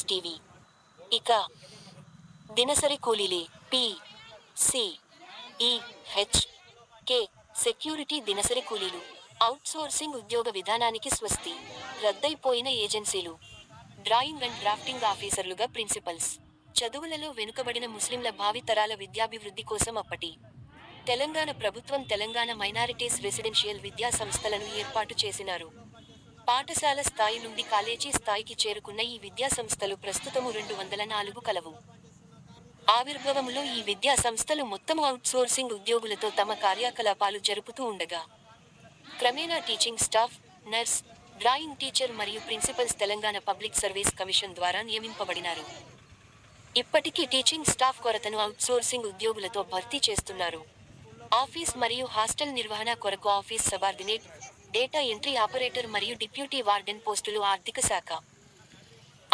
TV. ఇక దినసరి కూలీలే P C E H K security దినసరి కూలీలు. అవుట్సోర్సింగ్ ఉద్యోగ విధానానికి స్వస్తి. రద్దయిపోయిన ఏజెన్సీలు. డ్రాయింగ్ అండ్ డ్రాఫ్టింగ్ ఆఫీసర్లుగా ప్రిన్సిపల్స్. చదువులలో వెనుకబడిన ముస్లింల భావితరాల విద్యాభివృద్ధి కోసం అప్పటి. తెలంగాణ ప్రభుత్వం తెలంగాణ మైనారిటీస్ రెసిడెన్షియల్ విద్యా సంస్థలను ఏర్పాటు చేసినారు. పాఠశాల స్థాయి నుండి కాలేజీ స్థాయికి చేరుకున్న ఈ విద్యా సంస్థలు ప్రస్తుతము రెండు వందల నాలుగు కలవు. ఆవిర్భవములో ఈ విద్యా సంస్థలు మొత్తం అవుట్సోర్సింగ్ ఉద్యోగులతో తమ కార్యకలాపాలు జరుపుతూ ఉండగా క్రమేణా teaching staff nurse drawing teacher మరియు principals Telangana public service commission ద్వారా నియమింపబడినారు. ఇప్పటికీ టీచింగ్ స్టాఫ్ కొరతను అవుట్సోర్సింగ్ ఉద్యోగులతో భర్తీ చేస్తున్నారు. ఆఫీస్ మరియు హాస్టల్ నిర్వహణ కొరకు office subordinate data entry operator మరియు డిప్యూటీ వార్డెన్ పోస్టులు ఆర్థిక శాఖ.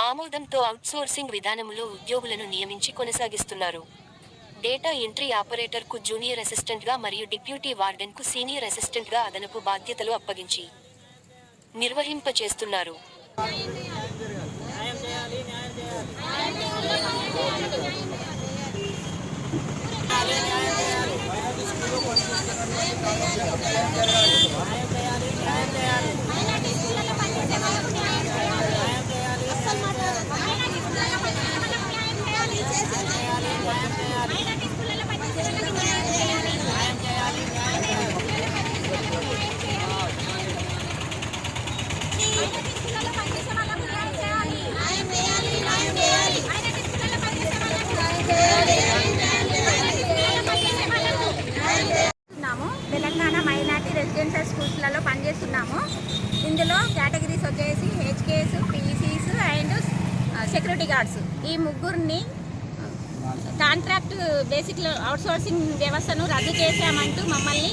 ఆమోదంతో అవుట్సోర్సింగ్ విధానంలో ఉద్యోగులను నియమించి కొనసాగిస్తున్నారు. డేటా ఎంట్రీ ఆపరేటర్కు జూనియర్ అసిస్టెంట్గా మరియు డిప్యూటీ వార్డెన్కు సీనియర్ అసిస్టెంట్గా అదనపు బాధ్యతలు అప్పగించి నిర్వహింపచేస్తున్నారు. చేస్తున్నారు గార్డ్స్ ఈ ముగ్గురిని కాంట్రాక్ట్ బేసిక్ అవుట్సోర్సింగ్ వ్యవస్థను రద్దు చేశామంటూ మమ్మల్ని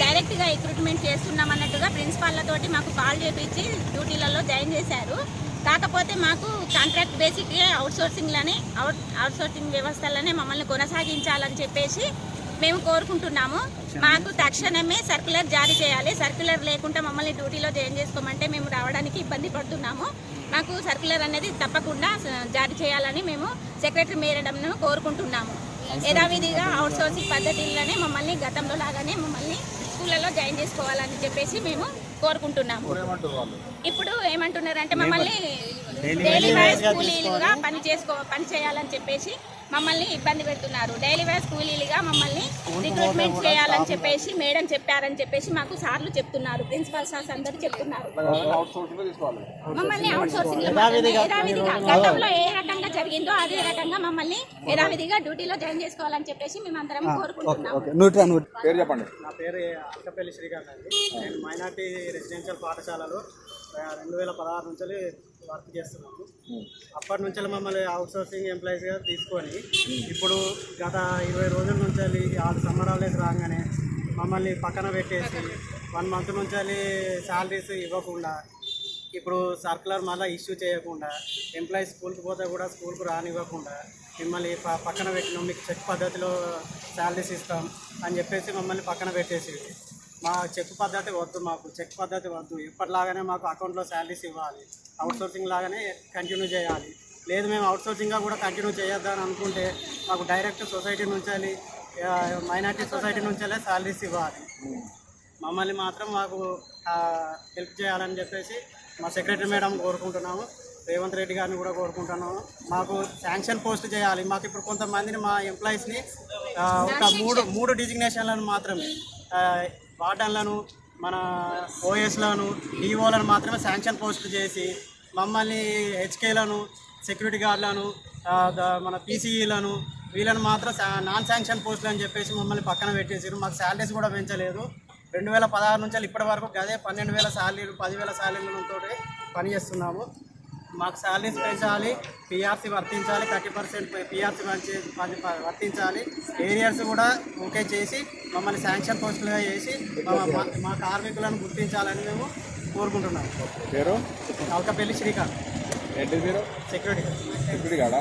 డైరెక్ట్గా రిక్రూట్మెంట్ చేస్తున్నామన్నట్టుగా ప్రిన్సిపాల్లతోటి మాకు కాల్ చేపించి డ్యూటీలలో జాయిన్ చేశారు. కాకపోతే మాకు కాంట్రాక్ట్ బేసిక్గా అవుట్సోర్సింగ్లోనే అవుట్ అవుట్సోర్సింగ్ వ్యవస్థలనే మమ్మల్ని కొనసాగించాలని చెప్పేసి మేము కోరుకుంటున్నాము. మాకు తక్షణమే సర్క్యులర్ జారీ చేయాలి. సర్క్యులర్ లేకుండా మమ్మల్ని డ్యూటీలో జాయిన్ చేసుకోమంటే మేము రావడానికి ఇబ్బంది పడుతున్నాము. మాకు సర్క్యులర్ అనేది తప్పకుండా జారీ చేయాలని మేము సెక్రటరీ మేరడంను కోరుకుంటున్నాము. యథావిధిగా అవుట్సోర్సింగ్ పద్ధతిలోనే మమ్మల్ని గతంలో లాగానే మమ్మల్ని స్కూళ్ళలో జాయిన్ చేసుకోవాలని చెప్పేసి మేము కోరుకుంటున్నాము. ఇప్పుడు ఏమంటున్నారంటే మమ్మల్ని డైలీ వైజ్ కూలీలుగా పని చేసుకో పని చేయాలని చెప్పేసి మమ్మల్ని ఇబ్బంది పెడుతున్నారు. డైలీ వైజ్ కూలీలుగా మమ్మల్ని రిక్రూట్మెంట్ చేయాలని చెప్పేసి మేడం చెప్పారని చెప్పేసి మాకు సార్లు చెప్తున్నారు. ప్రిన్సిపల్ సార్స్ అందరూ చెప్తున్నారు. మమ్మల్ని అవుట్ సోర్సింగ్ గతంలో ఏ రకంగా జరిగిందో అదే రకంగా మమ్మల్ని యథావిధిగా డ్యూటీలో జాయిన్ చేసుకోవాలని చెప్పేసి మేమందరం నూట పేరు చెప్పండి. నా పేరు అక్కపల్లి శ్రీకాంత్ అండి. నేను మైనార్టీ రెసిడెన్షియల్ పాఠశాలలో రెండు వేల పదహారు నుంచి వర్క్ చేస్తున్నాము అప్పటి నుంచి మమ్మల్ని అవుట్ సోర్సింగ్ ఎంప్లాయీస్గా తీసుకొని ఇప్పుడు గత ఇరవై రోజుల నుంచి ఆరు సమ్మర్ హాలిడేస్ రాగానే మమ్మల్ని పక్కన పెట్టేసి వన్ మంత్ నుంచి శాలరీస్ ఇవ్వకుండా ఇప్పుడు సర్కులర్ మళ్ళీ ఇష్యూ చేయకుండా ఎంప్లాయీస్ స్కూల్కి పోతే కూడా స్కూల్కి రానివ్వకుండా మిమ్మల్ని పక్కన పెట్టినాం మీకు చెక్ పద్ధతిలో శాలరీస్ ఇస్తాం అని చెప్పేసి మమ్మల్ని పక్కన పెట్టేసి మా చెక్ పద్ధతి వద్దు మాకు చెక్ పద్ధతి వద్దు. ఎప్పటిలాగానే మాకు అకౌంట్లో శాలరీస్ ఇవ్వాలి. అవుట్సోర్సింగ్ లాగానే కంటిన్యూ చేయాలి. లేదు మేము అవుట్సోర్సింగ్గా కూడా కంటిన్యూ చేయొద్దని అనుకుంటే మాకు డైరెక్ట్ సొసైటీ నుంచి మైనార్టీ సొసైటీ నుంచే శాలరీస్ ఇవ్వాలి. మమ్మల్ని మాత్రం మాకు హెల్ప్ చేయాలని చెప్పేసి మా సెక్రటరీ మేడం కోరుకుంటున్నాము. రేవంత్ రెడ్డి గారిని కూడా కోరుకుంటున్నాము. మాకు శాంక్షన్ పోస్ట్ చేయాలి. మాకు ఇప్పుడు కొంతమందిని మా ఎంప్లాయీస్ని ఒక మూడు మూడు డిజిగ్నేషన్లను మాత్రమే వార్డన్లను మన ఓఎస్లను డిఓలను మాత్రమే శాంక్షన్ పోస్ట్ చేసి మమ్మల్ని హెచ్కేలను సెక్యూరిటీ గార్డులను మన పీసీఈలను వీళ్ళని మాత్రం నాన్ శాంక్షన్ పోస్టులు అని చెప్పేసి మమ్మల్ని పక్కన పెట్టేసారు మాకు శాలరీస్ కూడా పెంచలేదు. రెండు వేల పదహారు నుంచి ఇప్పటి వరకు గదే పన్నెండు వేల శాలరీలు పదివేల శాలరీలతో పని చేస్తున్నాము. మాకు శాలరీస్ పెంచాలి పిఆర్సీ వర్తించాలి థర్టీ పర్సెంట్ పిఆర్సీ వర్తించాలి. ఏరియాస్ కూడా ఓకే చేసి మమ్మల్ని శాంక్షన్ పోస్టులుగా చేసి మా- కార్మికులను గుర్తించాలని మేము కోరుకుంటున్నాము. పేరు? నౌకపల్లి శ్రీకాంత్. సెక్యూరిటీ సెక్యూరిటీ కాడా